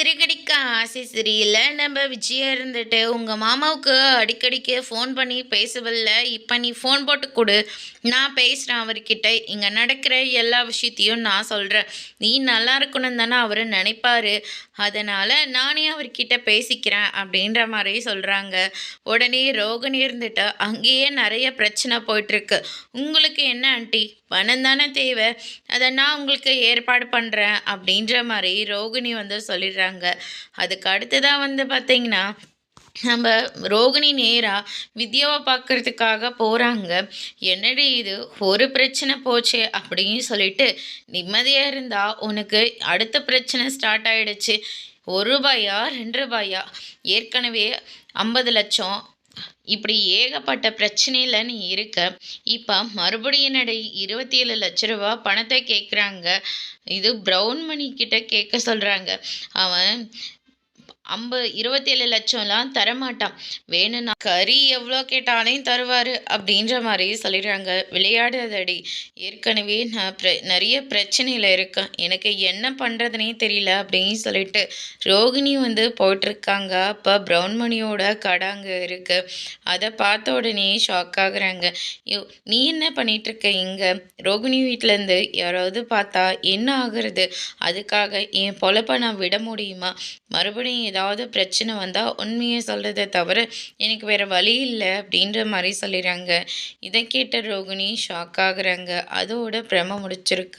சிறுகடிக்க ஆசை சிறியில் நம்ம விஜயா இருந்துட்டு உங்கள் மாமாவுக்கு அடிக்கடிக்கு ஃபோன் பண்ணி பேசவில்ல. இப்போ நீ ஃபோன் போட்டு கொடு. நான் பேசுகிறேன் அவர்கிட்ட. இங்கே நடக்கிற எல்லா விஷயத்தையும் நான் சொல்கிறேன் நீ நல்லா இருக்கணும் தானே அவர் நினைப்பார். அதனால் நானே அவர்கிட்ட பேசிக்கிறேன் அப்படின்ற மாதிரி சொல்கிறாங்க உடனே ரோகன் இருந்துட்டு அங்கேயே நிறைய பிரச்சனை போயிட்டுருக்கு உங்களுக்கு என்ன ஆண்டி பணம் தானே தேவை. அதை நான் உங்களுக்கு ஏற்பாடு பண்ணுறேன் அப்படின்ற மாதிரி ரோகிணி வந்து சொல்லிடுறாங்க. அதுக்கு அடுத்ததாக வந்து பார்த்திங்கன்னா நம்ம ரோகிணி நேராக வித்யாவை பார்க்கறதுக்காக போகிறாங்க என்னடி இது? ஒரு பிரச்சனை போச்சு அப்படின்னு சொல்லிட்டு நிம்மதியாக இருந்தால் உனக்கு அடுத்த பிரச்சனை ஸ்டார்ட் ஆகிடுச்சு ஒரு ரூபாயா? ரெண்டு ரூபாயா? ஏற்கனவே ஐம்பது லட்சம் இப்படி ஏகப்பட்ட பிரச்சனையில் நீ இருக்க. இப்போ மறுபடியும் நடை இருபத்தி ஏழு லட்ச ரூபா பணத்தை கேட்குறாங்க இது ப்ரௌன் மணி கிட்ட கேட்க சொல்கிறாங்க அவன் ஐம்பது இருபத்தேழு லட்சம்லாம் தரமாட்டான். வேணும்னா கறி எவ்வளோ கேட்டாலையும் தருவார் அப்படின்ற மாதிரி சொல்லிடுறாங்க. விளையாடுறதடி ஏற்கனவே நான் பிர நிறைய பிரச்சனையில் இருக்கேன். எனக்கு என்ன பண்ணுறதுனே தெரியல அப்படின்னு சொல்லிட்டு ரோகிணி வந்து போயிட்டுருக்காங்க. அப்போ ப்ரௌன் மணியோட கடை அங்கே இருக்குது அதை பார்த்த உடனே ஷாக் ஆகுறாங்க. யோ நீ என்ன பண்ணிகிட்ருக்க இங்கே? ரோகிணி வீட்டிலேருந்து யாராவது பார்த்தா என்ன ஆகுறது? அதுக்காக என் பொழப்பை நான் விட முடியுமா? மறுபடியும் ஏதாவது பிரச்சனை வந்தால் உண்மையை சொல்கிறத தவிர எனக்கு வேறு வழி இல்லை அப்படின்ற மாதிரி சொல்லிடுறாங்க. இதை கேட்ட ரோகிணி ஷாக் ஆகுறாங்க. அதோட பிரம முடிச்சிருக்கா